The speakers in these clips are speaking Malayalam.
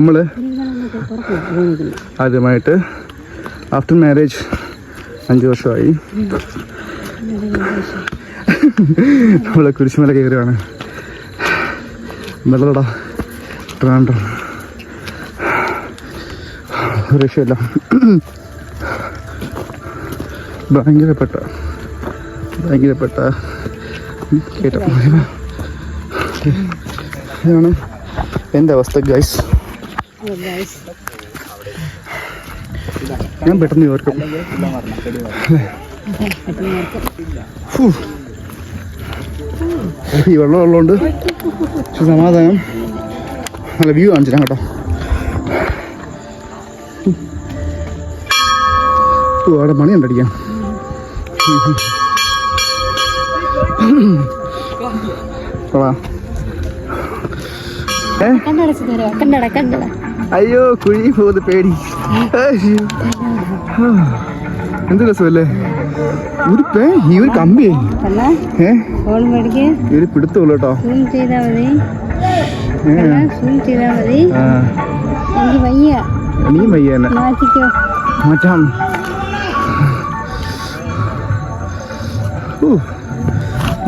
നമ്മൾ ആദ്യമായിട്ട് ആഫ്റ്റർ മാരേജ് അഞ്ച് വർഷമായി. നമ്മൾ കുരിശുമല കയറുകയാണ് വെള്ളടാ ഒരു രക്ഷയില്ല. ഭയങ്കരപ്പെട്ട ഭയങ്കരപ്പെട്ട കേട്ടോ. ഇതാണ് എന്റെ അവസ്ഥ ഗൈസ് ഞാൻ പെട്ടെന്ന് ഓർക്കും. ഈ വെള്ളം ഉള്ളതുകൊണ്ട് സമാധാനം. നല്ല വ്യൂ കാണിച്ചു കേട്ടോ. ഓ അവിടെ മണി കണ്ടടിക്കാൻ ഏ? കണ്ടട കണ്ടട കണ്ടട. അയ്യോ കുഴി പോകുന്നത് പേടി. എന്ത് രസമല്ലേ? ഒരു പേ ഈ ഒരു കമ്പി. ഇവർ പിടുത്തമുള്ളൂ കേട്ടോ. നീ വയ്യ. മാറ്റാം.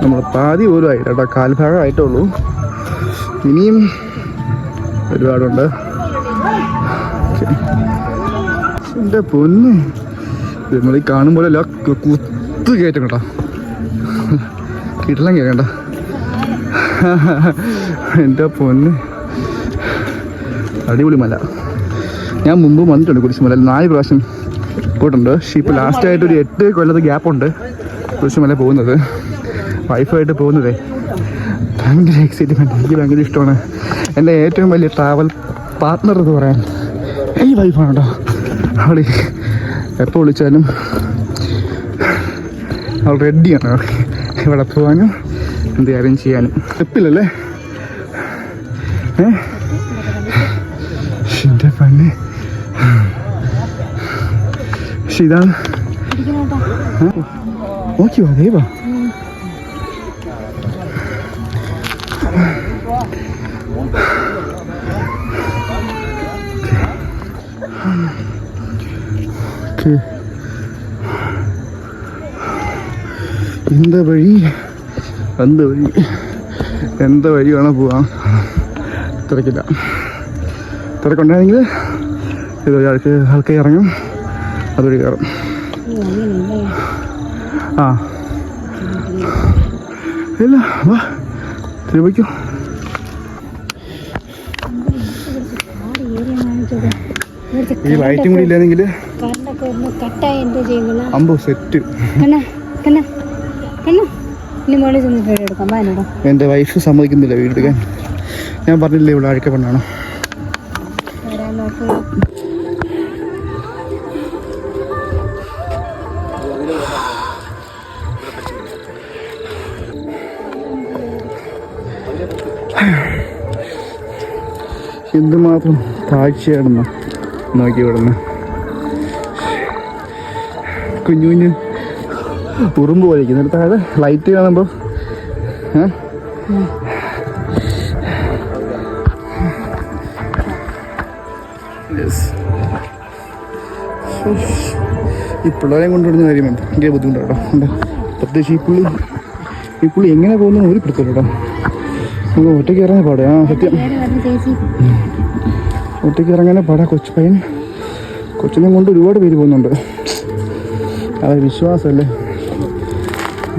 നമ്മൾ പാതി പോലും ആയിട്ടോ കാൽഭാഗമായിട്ടുള്ളൂ ഇനിയും ഒരുപാടുണ്ട്. എന്റെ പൊന്ന്. നമ്മൾ ഈ കാണുമ്പോൾ എല്ലാ കുത്ത് കയറ്റം കേട്ടോ. കിട്ടലും കേൾക്കണ്ട എന്റെ പൊന്ന്. അടിപൊളി മല. ഞാൻ മുമ്പ് വന്നിട്ടുണ്ട് കുരിശുമല നാല് പ്രാവശ്യം പോയിട്ടുണ്ട്. പക്ഷേ ഇപ്പോൾ ലാസ്റ്റായിട്ട് ഒരു എട്ട് കൊല്ലത്ത് ഗ്യാപ്പുണ്ട് കുരിശുമല പോകുന്നത്. വൈഫായിട്ട് പോകുന്നതേ. ഭയങ്കര എക്സൈറ്റ്മെന്റ് എനിക്ക് ഭയങ്കര ഇഷ്ടമാണ്. എന്റെ ഏറ്റവും വലിയ ട്രാവൽ പാർട്ട്ണർ എന്ന് പറയാൻ ഈ വൈഫാണ് കേട്ടോ അവൾ എപ്പോൾ വിളിച്ചാലും അവൾ റെഡിയാണ് ഇവിടെ പോകാനും എന്ത് കാര്യം ചെയ്യാനും. ട്രിപ്പിലല്ലേ ഏ? എന്റെ പണി പക്ഷെ ഇതാണ് നോക്കിയോ അതേവാ இந்த വഴി அந்த വഴി എന്ത് വഴി വേണം പോവാം തിരക്കില്ല തിരക്കുണ്ടായെങ്കിൽ ഇത് ആൾക്ക് ആൾക്കാർ ഇറങ്ങും അതുവഴി കയറും ആ ഇല്ല വാ തിരുവയ്ക്കോ ഈ ലൈറ്റും കൂടി ഇല്ലെങ്കിൽ കറണ്ടൊക്കെ ഒന്ന് കട്ടായി എന്താ ചെയ്യുന്നത്. അമ്പോ സെറ്റ് കണ്ണ കണ്ണ കണ്ണ. ഇനി മോളിൽ ചെന്ന് വീഡിയോ എടുക്കാം. വാനോടോ എന്റെ വൈഫ് സമ്മതിക്കുന്നില്ല വീട്ടിൽ ഞാൻ പറഞ്ഞില്ലേ ഇവിടെ അഴുക്ക പെണ്ണാണ്? വരാൻ നോക്കുക എന്തുമാത്രം കാഴ്ചയാണെന്ന്. നോക്കി ഇവിടുന്ന് കുഞ്ഞു കുഞ്ഞു. ഉറുമ്പ് വലിക്കുന്നു താഴെ ലൈറ്റ് കാണുമ്പോൾ ഈ പിള്ളേരെയും കൊണ്ടുവരുന്ന കാര്യം ഭയങ്കര ബുദ്ധിമുട്ടാണ് കേട്ടോ. ഉണ്ട്. പ്രത്യേകിച്ച് ഈ പുള്ളി ഈ പുള്ളി എങ്ങനെ പോകുന്നു ഒരു പിടുത്തല്ലോ കേട്ടോ. ഒറ്റയ്ക്ക് ഇറങ്ങി പാടെ ആ സത്യം. ഒറ്റയ്ക്ക് ഇറങ്ങാനേ പാടാ കൊച്ചു പയ്യൻ കൊച്ചിനെ കൊണ്ട് ഒരുപാട് പേര് പോകുന്നുണ്ട്. അത് വിശ്വാസമല്ലേ?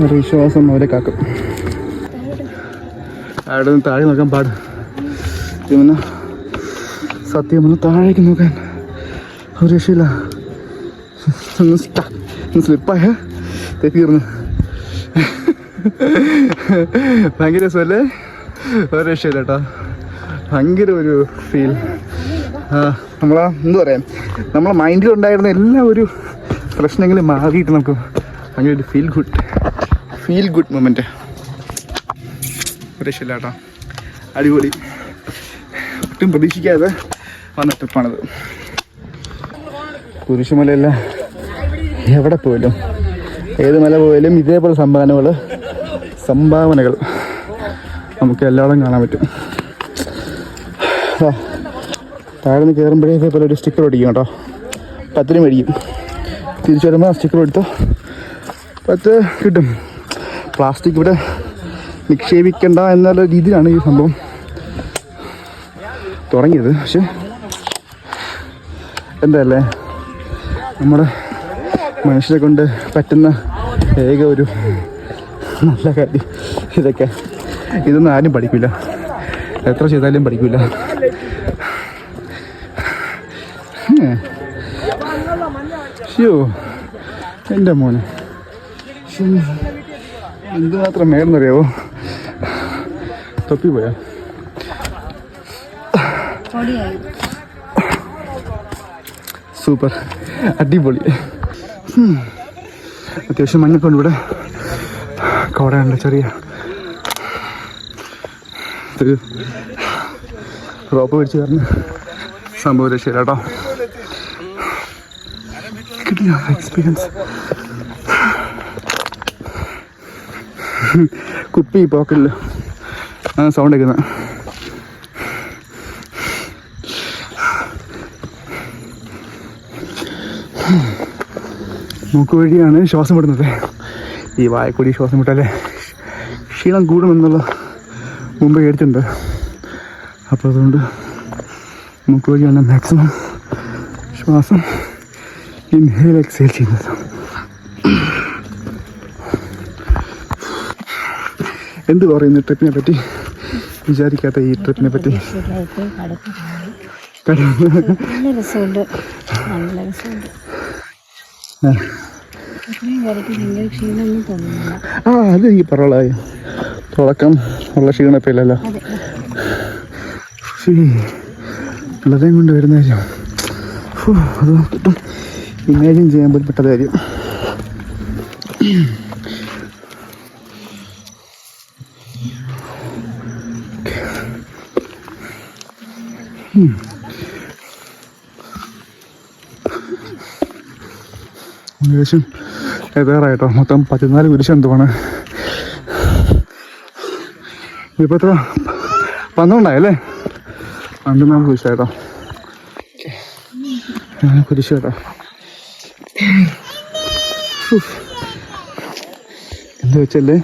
ഒരു വിശ്വാസം അവരെ കാക്കും. അവിടെ നിന്ന് താഴെ നോക്കാൻ പാട്. പിന്നെ സത്യം ഒന്ന് താഴേക്ക് നോക്കാൻ ഒരു രക്ഷയില്ല. ഒന്ന് ഒന്ന് സ്ലിപ്പായ. തീർന്നു ഭയങ്കര രസമല്ലേ? ഒരു രക്ഷയില്ല കേട്ടോ. ഭയങ്കര ഒരു ഫീൽ നമ്മളാ എന്താ പറയാം നമ്മളെ മൈൻഡിൽ ഉണ്ടായിരുന്ന എല്ലാ ഒരു പ്രശ്നങ്ങളും മാറിയിട്ട് നമുക്ക് ഭയങ്കര ഒരു feel good feel good moment രക്ഷയില്ല കേട്ടോ. അടിപൊളി. ഒട്ടും പ്രതീക്ഷിക്കാതെ വന്ന ട്രിപ്പാണിത് കുരിശുമലയല്ല എവിടെ പോയാലും ഏത് മല പോയാലും ഇതേപോലെ സംഭാവനകൾ സംഭാവനകൾ നമുക്ക് എല്ലായിടും കാണാൻ പറ്റും. ആ, താഴെ നിന്ന് കയറുമ്പോഴേ ഇതേപോലെ ഒരു സ്റ്റിക്കർ ഒടിക്കും കേട്ടോ. പത്തിന് മേടിക്കും. തിരിച്ചു വരുമ്പോൾ ആ സ്റ്റിക്കർ എടുത്ത് പത്ത് കിട്ടും. പ്ലാസ്റ്റിക് ഇവിടെ നിക്ഷേപിക്കണ്ട എന്നുള്ള രീതിയിലാണ് ഈ സംഭവം തുടങ്ങിയത്. പക്ഷെ എന്തല്ലേ? നമ്മുടെ മനുഷ്യരെ കൊണ്ട് പറ്റുന്ന ഏക ഒരു നല്ല കാര്യം ഇതൊക്കെ. ഇതൊന്നും ആരും പഠിക്കില്ല എത്ര ചെയ്താലും പഠിക്കില്ല ഷോ എന്റെ മോനെ. എന്തുമാത്രം മേലെന്നറിയാവോ തൊപ്പി പോയാ പൊടിയായി സൂപ്പർ അടിപൊളി. അത്യാവശ്യം മഞ്ഞൊക്കെ ഉണ്ട് ഇവിടെ കോടയുണ്ട് ചെറിയ റോപ്പ് പിടിച്ച് കാരണം സംഭവം രക്ഷയില്ല കേട്ടോ കിട്ടിയ എക്സ്പീരിയൻസ് കുപ്പി പോക്കറ്റിൽ ആ സൗണ്ട് കേൾക്കുന്നത് മൂക്ക് വഴിയാണ് ശ്വാസം വിടുന്നത്. ഈ വായക്കൂടി ശ്വാസം വിട്ടാലേ ക്ഷീണം കൂടുമെന്നുള്ള മുമ്പ് കേട്ടിട്ടുണ്ട്. അപ്പോൾ അതുകൊണ്ട് മൂക്ക് വഴിയാണ് മാക്സിമം ശ്വാസം. ഇൻഹേൽ എക്സേൽ ചെയ്യുന്നത് എന്ത് പറയുന്നു ട്രിപ്പിനെ പറ്റി? വിചാരിക്കാത്ത ഈ ട്രിപ്പിനെ പറ്റി. കാര്യം ആ. അത് ഈ പറളായി തുടക്കം ഉള്ള ക്ഷീണപ്പം ഇല്ലല്ലോ അതെ. ശ്ശീ, ഉള്ളതേം കൊണ്ട് വരുന്ന കാര്യം. അത് ഒട്ടും ഇമാജിൻ ചെയ്യാൻ പോലും പെട്ട കാര്യം. ഏകദേശം എതേറായിട്ടോ മൊത്തം പതിനാല് കുരിശ് എന്തുവാണ്? ഇപ്പൊ എത്ര? പന്ത്രണ്ടായല്ലേ? പന്ത്രണ്ടാമത് കുരിശായിട്ടോ. കുരിശ് കേട്ടോ. എന്ത് വെച്ചല്ലേ?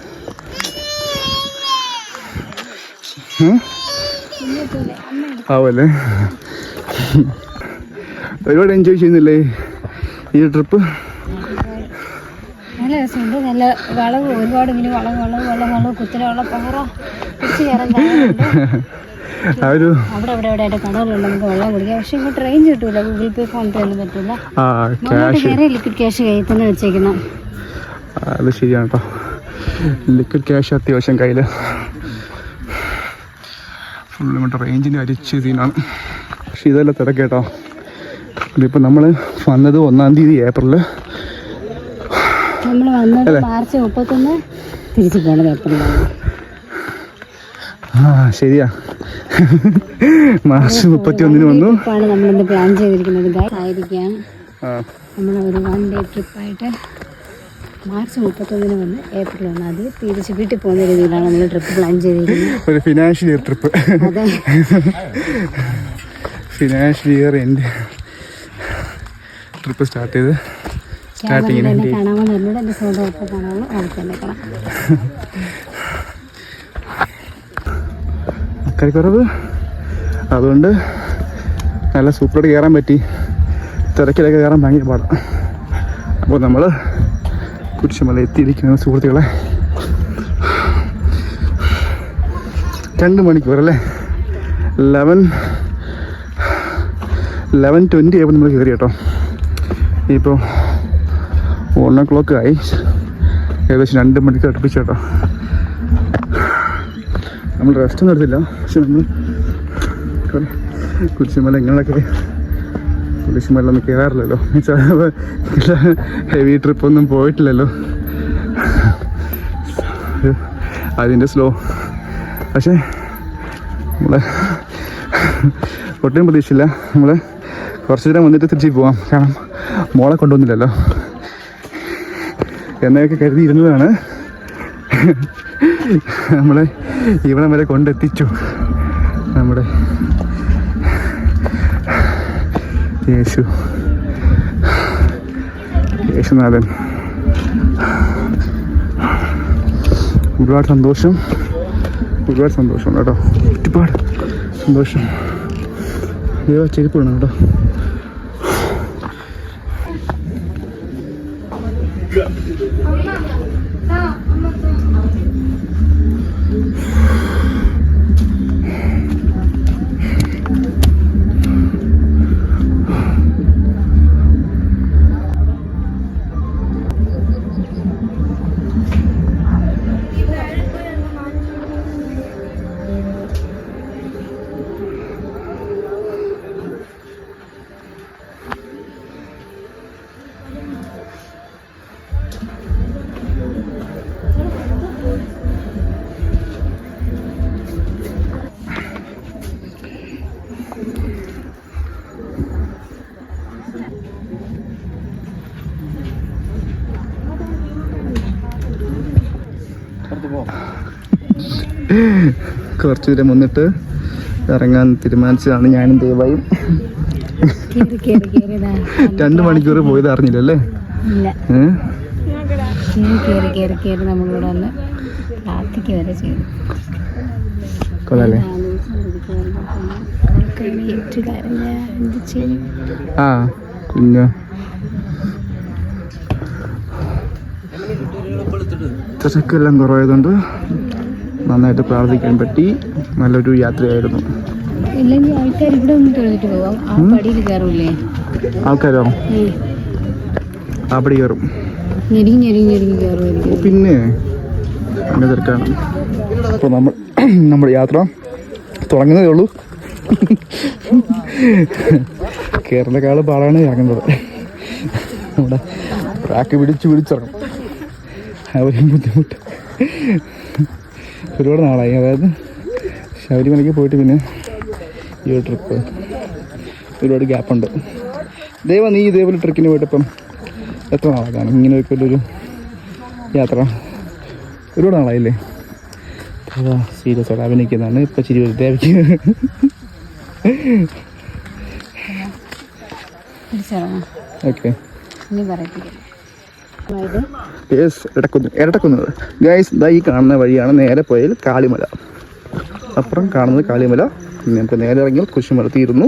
ആവല്ലേ? ഒരുപാട് എൻജോയ് ചെയ്യുന്നില്ലേ ഈ ട്രിപ്പ് നല്ല രസമുണ്ട്. നല്ല വളവ് ഒരുപാട് ഇങ്ങനെ വളവ് വളവ് വളവ് വളവ് കുത്തലുള്ള കുറച്ച്. ഒരു അവിടെ അവിടെ അവിടെ ആയിട്ട് കടകളുണ്ട് നമുക്ക് വെള്ളം കുടിക്കാം. പക്ഷെ ഇങ്ങോട്ട് റേഞ്ച് കിട്ടൂല. ഗൂഗിൾ പേ ഫോൺ പേ ഒന്നും കയറി ലിക്വിഡ് ക്യാഷ് കയ്യിൽ തന്നെ വെച്ചേക്കണം അത് ശരിയാണ് കേട്ടോ ലിക്വിഡ് ക്യാഷ് അത്യാവശ്യം കയ്യിൽ ഫുള്ള് മറ്റേ റേഞ്ചിന്റെ അരിച്ച് സീനാണ് പക്ഷേ ഇതെല്ലാം തിരക്കേട്ടോ ഇതിപ്പോൾ നമ്മൾ വന്നത് ഒന്നാം തീയതി ഏപ്രിൽ നമ്മൾ വന്നത് മാർച്ച് മുപ്പത്തൊന്ന് തിരിച്ചു പോണത് എപ്പോഴാണ് ആ ശരിയാ. മാർച്ച് മുപ്പത്തി ഒന്നിന് വന്നു. നമ്മൾ പ്ലാൻ ചെയ്തിരിക്കുന്നത്. ആയിരിക്കാം. നമ്മൾ ഒരു വൺ ഡേ ട്രിപ്പായിട്ട് മാർച്ച് മുപ്പത്തൊന്നിന് വന്ന് ഏപ്രിൽ ഒന്നാം. തീയതി തിരിച്ച് വീട്ടിൽ പോകുന്ന രീതിയിലാണ് നമ്മൾ ട്രിപ്പ് പ്ലാൻ ചെയ്തിരിക്കുന്നത്. ഒരു ഫിനാൻഷ്യൽ ഇയർ ട്രിപ്പ് അതെ. ഫിനാൻഷ്യൽ ഇയർ എന്റെ ട്രിപ്പ് സ്റ്റാർട്ട് ചെയ്ത് സ്റ്റാർട്ടിങ് എന്നെ കാണാമെന്ന് എന്നോട് എന്റെ സൗണ്ട് ഒപ്പം കാണാമോ അവർക്ക് കാണാം. അതുകൊണ്ട് നല്ല സൂപ്പറായിട്ട് കയറാൻ പറ്റി. തിരക്കിലൊക്കെ കയറാൻ ഭയങ്കര പാടാണ് അപ്പോൾ നമ്മൾ കുരിശുമല എത്തിയിരിക്കുന്ന സുഹൃത്തുക്കളെ. രണ്ട് മണിക്കൂർ അല്ലേ? ലെവൻ ലെവൻ ട്വന്റി ആയപ്പോൾ നമ്മൾ കയറി കേട്ടോ. ഇപ്പോൾ വൺ ഓ ക്ലോക്ക് ആയി. ഏകദേശം രണ്ട് മണിക്കൂർ അടുപ്പിച്ചു കേട്ടോ. നമ്മൾ റെസ്റ്റ് ഒന്നും എടുത്തില്ല. പക്ഷെ നമ്മൾ കുരിശുമല ഇങ്ങനെയൊക്കെ കുരിശുമല ഒന്നും കയറാറില്ലല്ലോ ഹെവി ട്രിപ്പൊന്നും പോയിട്ടില്ലല്ലോ. അതിന്റെ സ്ലോ പക്ഷേ നമ്മളെ ഒട്ടും പ്രതീക്ഷയില്ല നമ്മൾ കുറച്ച് നേരം വന്നിട്ട് തിരിച്ചു പോവാം. കാരണം മോളെ കൊണ്ടുവന്നില്ലല്ലോ. എന്നൊക്കെ കരുതിയിരുന്നതാണ് നമ്മളെ ഇവിടം വരെ കൊണ്ടെത്തിച്ചു. യേശു. യേശുനാഥൻ. ഒരുപാട് സന്തോഷം. ഒരുപാട് സന്തോഷം കേട്ടോ. ഒരുപാട് സന്തോഷം. ദൈവ ചെരുപ്പ് കേട്ടോ. കുറച്ച് ദൂരം വന്നിട്ട് ഇറങ്ങാൻ തീരുമാനിച്ചതാണ് ഞാനും ദയവായും രണ്ടു മണിക്കൂർ പോയത് അറിഞ്ഞില്ലല്ലേ? കൊള്ളാല്ലേ ആ കുഞ്ഞ. തിരക്കെല്ലാം കുറവായതുകൊണ്ട് നന്നായിട്ട് പ്രാർത്ഥിക്കാൻ പറ്റി. നല്ലൊരു യാത്രയായിരുന്നു. ആൾക്കാരോ. അവിടെ കയറും. പിന്നെ അങ്ങനെ തിരക്കാണ്. അപ്പോൾ നമ്മൾ നമ്മുടെ യാത്ര തുടങ്ങുന്നതേ ഉള്ളൂ. കേരളക്കാൾ പാടാണ് ഇറങ്ങുന്നത്. നമ്മുടെ ട്രാക്ക് പിടിച്ച് പിടിച്ചിറങ്ങും. ആ ഒരു ബുദ്ധിമുട്ട്. ഒരുപാട് നാളായി. അതായത് ശബരിമലയ്ക്ക് പോയിട്ട് പിന്നെ ഈ ഒരു ട്രിപ്പ് ഒരുപാട് ഗ്യാപ്പുണ്ട് ദൈവ നീ ഇതേപോലെ ട്രിക്കിന് പോയിട്ടിപ്പം എത്ര നാളാണ് ഇങ്ങനെ ഒരു യാത്ര. ഒരുപാട് നാളായില്ലേ? സീരിയസ് ആയിട്ട് അഭിനയിക്കുന്നതാണ്. ഇപ്പം ചിരി തിരിച്ചിറങ്ങാം ഓക്കെ ഇനി യെസ് ഇടക്കുന്നു ഇരട്ടക്കുന്നത് ഗൈസ് ഇതാ ഈ കാണുന്ന വഴിയാണ് നേരെ പോയാൽ കാളിമല. അപ്പുറം കാണുന്നത് കാളിമല. നമുക്ക് നേരെ ഇറങ്ങിയാൽ കുരിശുമല തീരുന്നു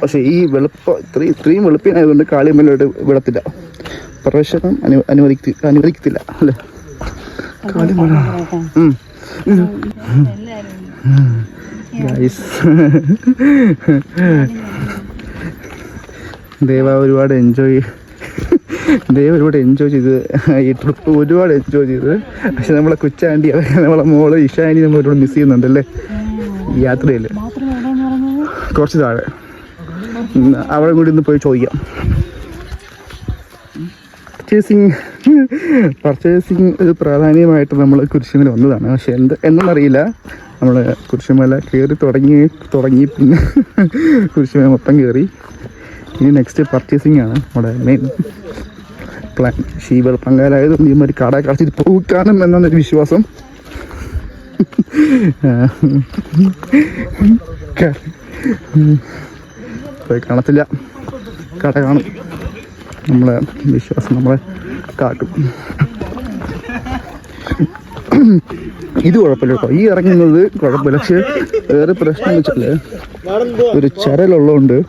പക്ഷേ ഈ വെളുപ്പ ഇത്രയും ഇത്രയും വെളുപ്പിനായതുകൊണ്ട് കാളിമലയോട് വിടത്തില്ല. പ്രവേശനം അനു അനുവദിക്ക അനുവദിക്കത്തില്ല അല്ലേ? കാളിമല. ഗൈസ് ദേവ ഒരുപാട് എൻജോയ് ദേവ ഒരുപാട് എൻജോയ് ചെയ്ത് ഈ ട്രിപ്പ് ഒരുപാട് എൻജോയ് ചെയ്ത്. പക്ഷെ നമ്മളെ കൊച്ചാണ്ടി അതൊക്കെ നമ്മളെ മോൾ ഇഷാനി നമ്മൾ ഒരുപാട് മിസ് ചെയ്യുന്നുണ്ടല്ലേ? യാത്രയിൽ കുറച്ച് താഴെ. അവിടെ കൂടി ഒന്ന് പോയി ചോദിക്കാം. പർച്ചേസിങ് പർച്ചേസിങ് ഒരു പ്രാധാന്യമായിട്ട് നമ്മൾ കുരിശുമല വന്നതാണ്. പക്ഷെ എന്ത് എന്നറിയില്ല നമ്മൾ കുരിശുമല കയറി തുടങ്ങി തുടങ്ങി പിന്നെ കുരിശുമല മൊത്തം കയറി ഇനി നെക്സ്റ്റ് പർച്ചേസിംഗ് ആണ് നമ്മുടെ മെയിൻ പ്ലാൻ ഷീബൽ പങ്കാലായതുകൊണ്ട് ഈ മാതിരി കട കളിച്ചിട്ട് പോകാനും എന്നൊരു വിശ്വാസം. പോയി കാണത്തില്ല. കട കാണും. നമ്മളെ വിശ്വാസം നമ്മളെ കാട്ടും. ഇത് കുഴപ്പമില്ല കേട്ടോ. ഈ ഇറങ്ങുന്നത് കുഴപ്പമില്ല. പക്ഷെ വേറെ പ്രശ്നം വെച്ചാൽ ഒരു ചരലുള്ളതുകൊണ്ട്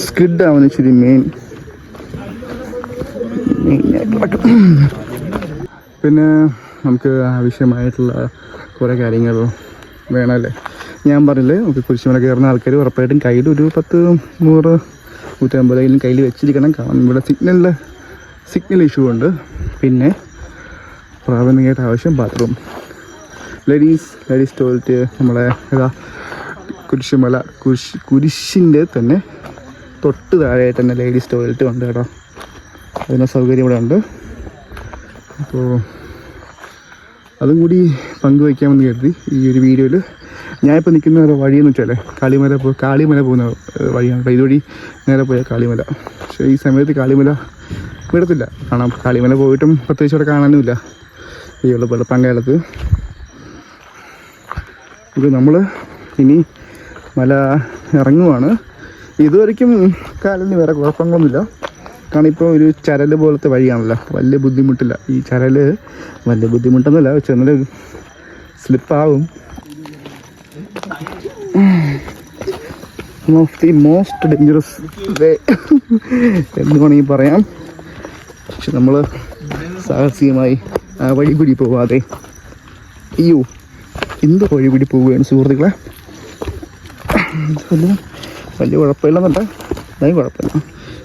സ്കിഡ് ആവുന്ന ഇച്ചിരി മെയിൻ പിന്നെ നമുക്ക് ആവശ്യമായിട്ടുള്ള കുറേ കാര്യങ്ങൾ വേണമല്ലേ ഞാൻ പറഞ്ഞില്ലേ നമുക്ക് കുരിശുമല കയറുന്ന ആൾക്കാർ ഉറപ്പായിട്ടും കയ്യിൽ ഒരു പത്ത് നൂറ് നൂറ്റമ്പതെങ്കിലും കയ്യിൽ വെച്ചിരിക്കണം. കാരണം ഇവിടെ സിഗ്നലിൽ സിഗ്നൽ ഇഷ്യൂ ഉണ്ട്. പിന്നെ പ്രാഥമികമായിട്ട് ആവശ്യം ബാത്റൂം ലേഡീസ് ലേഡീസ് ടോയ്ലറ്റ് നമ്മളെ ഏതാ കുരിശുമല കുരിശ് കുരിശിന്റെ തന്നെ തൊട്ട് താഴെയായിട്ട് തന്നെ ലേഡീസ് ടോയ്ലറ്റ് ഉണ്ട് കേട്ടോ. അതിന് സൗകര്യം ഇവിടെ ഉണ്ട്. അപ്പോൾ അതും കൂടി പങ്കുവയ്ക്കാമെന്ന് കരുതി ഈ ഒരു വീഡിയോയിൽ ഞാനിപ്പോൾ നിൽക്കുന്ന ഒരു വഴിയെന്ന് വെച്ചാൽ കാളിമല പോ കാളിമല പോകുന്ന വഴിയാണ് കേട്ടോ. ഇതുവഴി നേരെ പോയ കാളിമല. പക്ഷേ ഈ സമയത്ത് കാളിമല വിടത്തില്ല. കാരണം കാളിമല പോയിട്ടും പ്രത്യേകിച്ച് അവിടെ കാണാനുമില്ല. ഈ ഉള്ള വെളുപ്പാങ്കാലത്ത്. ഇത് നമ്മൾ ഇനി മല ഇറങ്ങുവാണ്. ഇതുവരെയ്ക്കും കാലിന് വേറെ കുഴപ്പങ്ങളൊന്നുമില്ല. കാരണം ഇപ്പോൾ ഒരു ചരൽ പോലത്തെ വഴിയാണല്ലോ. വലിയ ബുദ്ധിമുട്ടില്ല. ഈ ചരൽ വലിയ ബുദ്ധിമുട്ടൊന്നുമില്ല. ചെന്നാൽ സ്ലിപ്പാവും. Of the most dangerous way എന്ന് വേണമെങ്കിൽ പറയാം. പക്ഷെ നമ്മൾ സാഹസികമായി ആ വഴി കൂടി പോവാതെ. അയ്യോ എന്ത് വഴി കൂടി പോവുകയാണ് സുഹൃത്തുക്കളെ? വലിയ കുഴപ്പമില്ലെന്നുണ്ട് അതായത് കുഴപ്പമില്ല.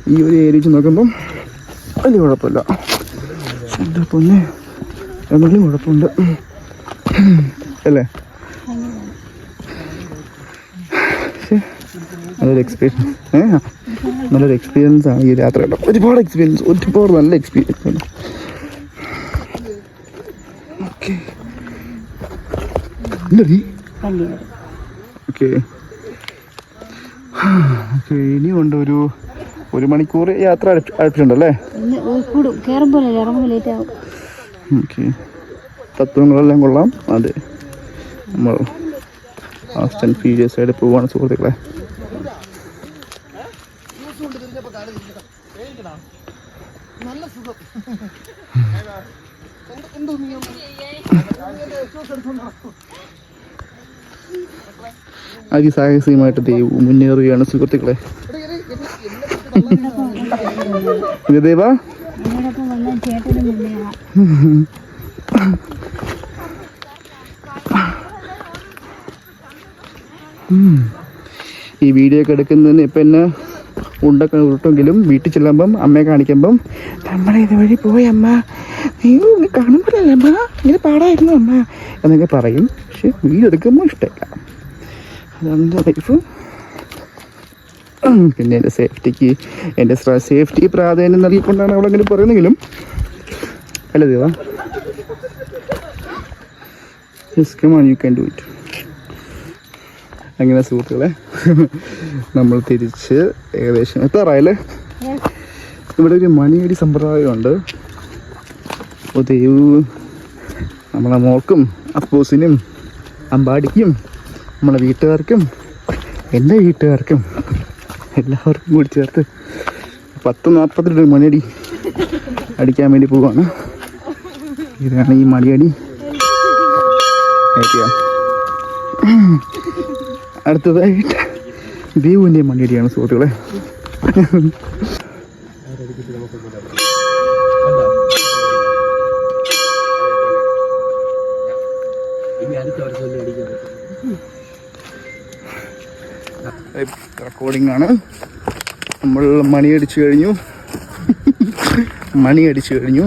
ഈ ഒരു ഏരിയ വെച്ച് നോക്കുമ്പം വലിയ കുഴപ്പമില്ല. എന്റെ പൊന്നെ? എന്നാലും കുഴപ്പമുണ്ട്. അല്ലേ? നല്ലൊരു എക്സ്പീരിയൻസ് ഏ? നല്ലൊരു എക്സ്പീരിയൻസ് ആണ് ഈ ഒരു യാത്ര കേട്ടോ. ഒരുപാട് എക്സ്പീരിയൻസ് ഒരുപാട് നല്ല എക്സ്പീരിയൻസ് ആണ്. എന്തീ ഓക്കെ ഓക്കെ ഇനിയുണ്ട് ഒരു ഒരു മണിക്കൂർ യാത്ര അടുപ്പി- അടുപ്പിച്ചുണ്ടല്ലേ ഓക്കെ. തത്വങ്ങളെല്ലാം കൊള്ളാം. അതെ. നമ്മൾ ആസ്റ്റൻ പി ജെ ആയിട്ട് പോവാണ് സുഹൃത്തുക്കളെ. അതിസാഹസികമായിട്ട് മുന്നേറുകയാണ് സുഹൃത്തുക്കളെ. ഈ വീഡിയോ ഒക്കെ എടുക്കുന്നതിന് ഇപ്പം എന്നെ ഉണ്ടൊക്കെ ഉരുട്ടെങ്കിലും വീട്ടിൽ ചെല്ലുമ്പം അമ്മയെ കാണിക്കുമ്പം നമ്മളെ ഇതുവഴി പോയി അമ്മ. അയ്യോ ഇങ്ങനെ കാണുമ്പോഴല്ലേ അമ്മ? ഇങ്ങനെ പാടായിരുന്നു അമ്മ. എന്നൊക്കെ പറയും. പക്ഷെ വീഡിയോ എടുക്കുമ്പോൾ ഇഷ്ടമില്ല അതാണ് ലൈഫ് പിന്നെ എന്റെ സേഫ്റ്റിക്ക് എന്റെ സേഫ്റ്റി പ്രാധാന്യം നൽകിക്കൊണ്ടാണ് അവളങ്ങനെ പറയുന്നെങ്കിലും അല്ല ദേവാ? Yes you can do it അങ്ങനെ സുഹൃത്തുക്കളെ നമ്മൾ തിരിച്ച് ഏകദേശം എത്താറായല്ലേ? ഇവിടെ ഒരു മണിയടി സമ്പ്രദായമുണ്ട്. അപ്പോൾ ദൈവ. നമ്മളെ മോൾക്കും അപ്പൂസിനും അമ്പാടിക്കും നമ്മളെ വീട്ടുകാർക്കും എന്റെ വീട്ടുകാർക്കും എല്ലാവർക്കും കൂടി ചേർത്ത് പത്ത് നാൽപ്പത്തിരണ്ട് മണിയടി അടിക്കാൻ വേണ്ടി പോവാണ്. ഇതാണ് ഈ മണിയടി. അടുത്തതായിട്ട് ദേവുവിന്റെ മണിയടിയാണ് സുഹൃത്തുക്കളെ. റെക്കോർഡിംഗ് ആണ്. നമ്മൾ മണിയടിച്ചു കഴിഞ്ഞു. മണി അടിച്ചു കഴിഞ്ഞു.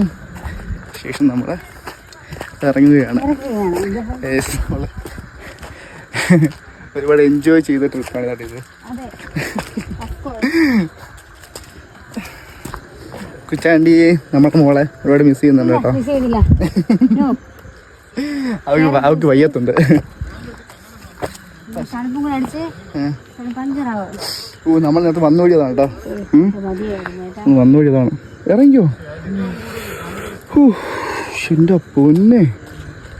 ശേഷം നമ്മൾ ഇറങ്ങുകയാണ്. ഒരുപാട് എൻജോയ് ചെയ്ത ട്രിപ്പാണ് അതെ കുച്ചാണ്ടി നമ്മൾക്ക് മോളെ ഒരുപാട് മിസ് ചെയ്യുന്നുണ്ട് കേട്ടോ. അവക്ക് അവക്ക് വയ്യത്തുണ്ട് തണുപ്പും കൂടെ അടിച്ച് ഏ. പഞ്ചറാവും ഓ നമ്മൾ നേരത്തെ വന്നു വഴിയതാണ് കേട്ടോ. വന്നു വഴിയതാണ്. ഇറങ്ങിയോ എന്റെ പൊന്നെ.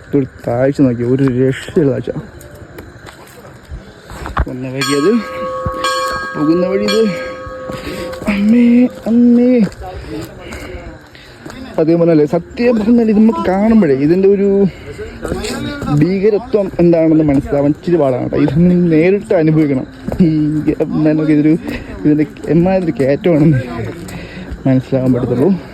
ഇതൊരു താഴ്ച നോക്കി ഒരു രക്ഷയുള്ള താഴ്ച വന്ന വഴി അത്. പോകുന്ന വഴി ഇത്. അമ്മേ അമ്മേ. അതേപോലെ പറഞ്ഞല്ലേ സത്യം പറഞ്ഞാൽ ഇത് നമുക്ക് കാണുമ്പോഴേ ഇതിന്റെ ഒരു ഭീകരത്വം എന്താണെന്ന് മനസ്സിലാവാൻ ഇച്ചിരി പാടാണ് കേട്ടോ. ഇതൊന്ന് നേരിട്ട് അനുഭവിക്കണം. ഈ ഇതൊരു ഇതിന്റെ എമ്മാതിരി കയറ്റമാണെന്ന് മനസ്സിലാവാൻ പറ്റത്തുള്ളൂ.